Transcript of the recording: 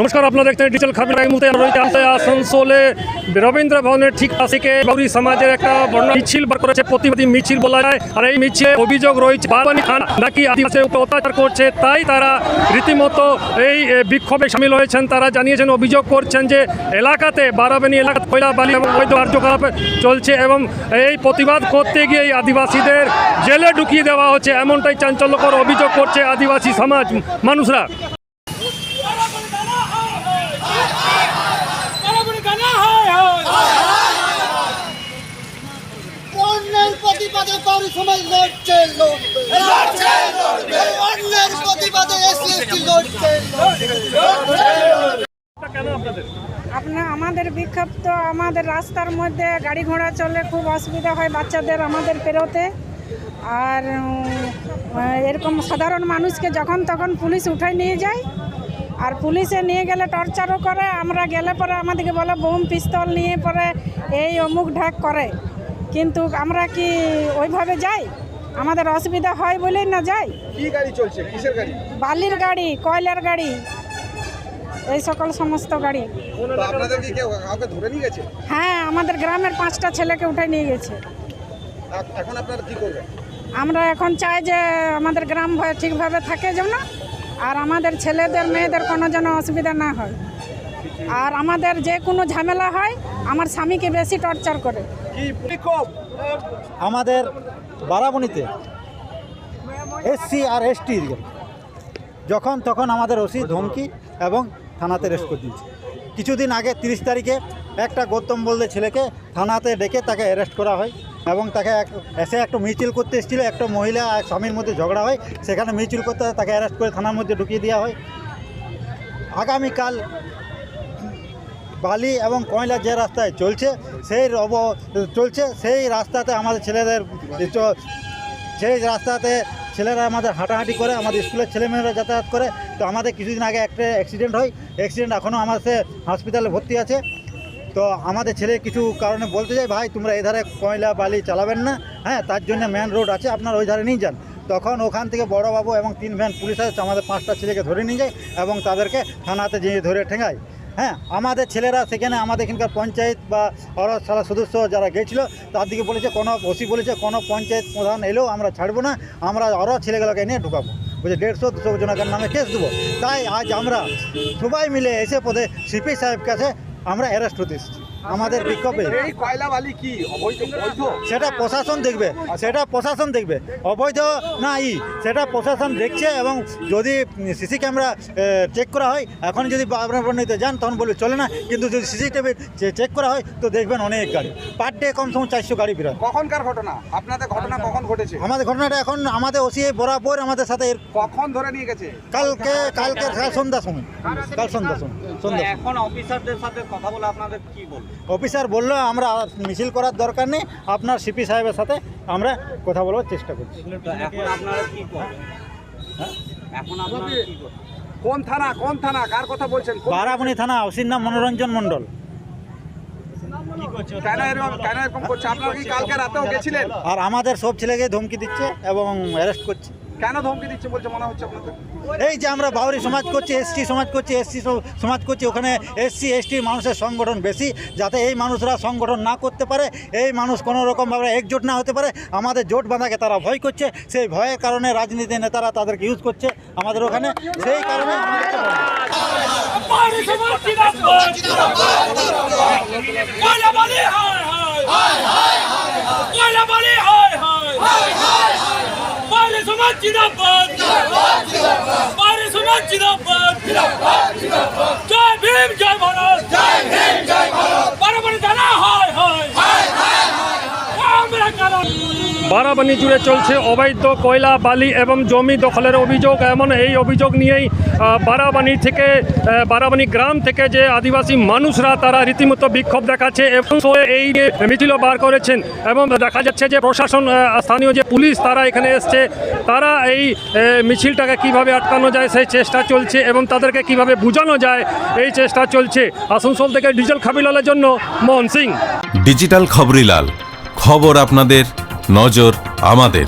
নমস্কার, আপনারা দেখছেন ডিজিটাল খাবার এই মুহূর্তে রয়েছে আসানসোলে। রবীন্দ্র ভবনের ঠিক পাশে বাউরি সমাজের একটা বর্ণ মিছিল বার করেছে, প্রতিবাদী মিছিল বলা যায়। আর এই মিছিলে অভিযোগ রয়েছে বারবানি খান নাকি আদিবাসী উপর অত্যাচার করছে, তাই তারা রীতিমতো এই বিক্ষোভে সামিল হয়েছেন। তারা জানিয়েছেন, অভিযোগ করছেন যে এলাকাতে বারাবানি এলাকাতে কয়লা বালি এবং বৈধ কার্যকলাপ চলছে এবং এই প্রতিবাদ করতে গিয়ে এই আদিবাসীদের জেলে ঢুকিয়ে দেওয়া হচ্ছে। এমনটাই চাঞ্চল্যকর অভিযোগ করছে আদিবাসী সমাজ মানুষরা বরাবর গানা হয় হয় অন্যের সমাজ লড়ছে অন্যের প্রতিবাদে লড়ছে? আপনার আমাদের বিক্ষোভ তো আমাদের রাস্তার মধ্যে গাড়ি ঘোড়া চলে খুব অসুবিধা হয় বাচ্চাদের আমাদের পেরোতে। আর এরকম সাধারণ মানুষকে যখন তখন পুলিশ উঠাই নিয়ে যায়। আর পুলিশে নিয়ে গেলে টর্চারও করে আমরা গেলে পরে আমাদেরকে বলে বোম পিস্তল নিয়ে পরে এই অমুক ঢাক করে। কিন্তু আমরা কি ওইভাবে যাই? আমাদের অসুবিধা হয় বলেই না যাই। কি গাড়ি চলছে? কিসের গাড়ি? বালির গাড়ি কয়লার গাড়ি এই সকল সমস্ত গাড়ি। আপনাদের কি কেউ কাউকে ধরে নিয়ে গেছে? হ্যাঁ আমাদের গ্রামের পাঁচটা ছেলেকে উঠে নিয়ে গেছে। এখন আপনারা কি করবেন? আমরা এখন চাই যে আমাদের গ্রাম ঠিকভাবে থাকে যেন আর আমাদের ছেলেদের মেয়েদের কোনো যেন অসুবিধা না হয়। আর আমাদের যে কোনো ঝামেলা হয় আমার স্বামীকে বেশি টর্চার করে। আমাদের বারাবণীতে এসসি আর এসটির যখন তখন আমাদের ওসি ধমকি এবং থানাতে রেস্ট করে দিয়েছে। কিছুদিন আগে তিরিশ তারিখে একটা গৌতম বলতে ছেলেকে থানাতে ডেকে তাকে অ্যারেস্ট করা হয় এবং তাকে এসে একটা মিছিল করতে এসেছিল, একটা মহিলা আর স্বামীর মধ্যে ঝগড়া হয়। সেখানে মিছিল করতে তাকে অ্যারেস্ট করে থানার মধ্যে ঢুকিয়ে দেওয়া হয়। আগামীকাল বালি এবং কয়লা যে রাস্তায় চলছে, সেই অব চলছে, সেই রাস্তাতে আমাদের ছেলেদের সেই রাস্তাতে ছেলেরা আমাদের হাঁটাহাঁটি করে, আমাদের স্কুলের ছেলেমেয়েরা যাতায়াত করে। তো আমাদের কিছুদিন আগে একটা অ্যাক্সিডেন্ট হয়। অ্যাক্সিডেন্ট এখনও আমাদের হসপিটালে ভর্তি আছে। তো আমাদের ছেলে কিছু কারণে বলতে চাই, ভাই, তোমরা এই ধারে কয়লা, বালি চালাবেন না। হ্যাঁ তার জন্য মেন রোড আছে। আপনারা ওই ধারে নিয়ে যান। তখন ওখান থেকে বড়বাবু এবং তিন ভ্যান পুলিশ আসে আমাদের পাঁচটা ছেলেকে ধরে নিয়ে যায় এবং তাদেরকে থানাতে যেয়ে ধরে ঠেঙায় হ্যাঁ আমাদের ছেলেরা সেখানে আমাদের এখানকার পঞ্চায়েত বা সারা সদস্য যারা গেছিল, তার দিকে বলেছে, কোনো ওসি বলেছে, কোনো পঞ্চায়েত প্রধান এলেও আমরা ছাড়বো না, আমরা আরও ছেলেগুলোকে নিয়ে ঢুকাবো। বলছে, দেড়শো, দুশো জনকের নামে কেস দেবো। তাই আজ আমরা সবাই মিলে এসে পদে সিপি সাহেব কাছে আমরা অ্যারেস্ট হতে এসেছি। আমাদের বিক্ষোভে। এই কয়লা বালি কি অবৈধ সেটা প্রশাসন দেখবে সেটা প্রশাসন দেখবে। অবৈধ না ই সেটা প্রশাসন দেখছে এবং যদি সিসি ক্যামেরা চেক করা হয় এখন যদি বাবরাবর্ণিতে যান তখন বলবে চলে না কিন্তু যদি সিসিটিভি চেক করা হয় তো দেখবেন অনেক গাড়ি। পার ডে কম সময় চারশো গাড়ি বেরোয় কখনকার ঘটনা? আপনাদের ঘটনা কখন ঘটেছে? আমাদের ঘটনাটা এখন আমাদের ওসি বরাবর আমাদের সাথে কখন ধরে নিয়ে গেছে? কালকে কালকে কাল সন্ধ্যার সময়। কাল সন্ধ্যার সময়। সন্ধ্যা এখন অফিসারদের সাথে কথা বলে আপনাদের কি বলব অফিসার বলল আমরা মিছিল করার দরকার নেই আপনার সিপি সাহেবের সাথে আমরা কথা বলবার চেষ্টা করছি। তো এখন আপনারা কি করবেন? হ্যাঁ? এখন আপনারা কি করবেন? কোন থানা কোন থানা কার কথা বলছেন? বারাবণী থানা ওসির নাম মনোরঞ্জন মণ্ডল। আর আমাদের সব ছেলেকে ধমকি দিচ্ছে এবং অ্যারেস্ট করছে। কেন ধমকি দিচ্ছে বলছে মনে হচ্ছে আপনাদের? এই যে আমরা বাউরি সমাজ করছি এসটি সমাজ করছি এসসি সমাজ করছি ওখানে এসসি এসটি মানুষের সংগঠন বেশি যাতে এই মানুষরা সংগঠন না করতে পারে এই মানুষ কোনো রকমভাবে একজোট না হতে পারে আমাদের জোট বাঁধাকে তারা ভয় করছে সেই ভয়ের কারণে রাজনীতি নেতারা তাদেরকে ইউজ করছে আমাদের ওখানে সেই কারণে আমাদেরকে বলে। পারি সমাজ জিন্দাবাদ কয়লা বালি হয় হয় কয়লা বালি হয় হয় সমাজ জিন্দাবাদ। পারি সমাজ জিন্দাবাদ। জয় ভীম জয় ভারত। জয় ভারত বরাবর গানা হয় হয় আমরা গানা বারাবানি জুড়ে চলছে অবৈধ কয়লা, বালি এবং জমি দখলের অভিযোগ। এমন এই অভিযোগ নিয়েই বারাবানি থেকে বারাবানি গ্রাম থেকে যে আদিবাসী মানুষরা তারা রীতিমতো বিক্ষোভ দেখাচ্ছে এবং এই মিছিলও বার করেছেন এবং দেখা যাচ্ছে যে প্রশাসন স্থানীয় যে পুলিশ তারা এখানে এসছে, তারা এই মিছিলটাকে কীভাবে আটকানো যায় সেই চেষ্টা চলছে এবং তাদেরকে কীভাবে বোঝানো যায় এই চেষ্টা চলছে। আসানসোল থেকে ডিজেল খাবিলালের জন্য মোহন সিং। ডিজিটাল খবরিলাল, খবর আপনাদের নজর আমাদের।